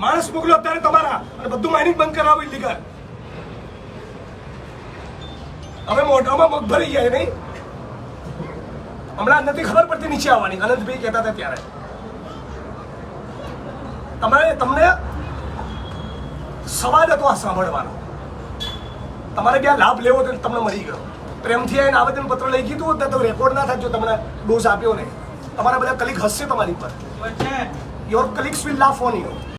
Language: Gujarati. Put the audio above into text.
માણસ મોકલો અત્યારે તમારા. અને બધું માઇનિંગ બંધ કરાવો ઇલીગલ હવે મોઢામાં મગ ભરી ગયા નહીં? હમણાં નથી ખબર પડતી નીચે આવવાની. અનંતભાઈ કહેતા હતા ત્યારે. તમારે તમને સવાદ હતો આ સાંભળવાનો. તમારે ક્યાં લાભ લેવો તો તમને મળી ગયો. પ્રેમથી આવીને આવેદન પત્ર લઈ કીધું તો રેકોર્ડ ના થાય જો તમને ડોઝ આપ્યો ને. તમારા બધા કલીગ હસશે તમારી પર. Your colleagues will laugh on you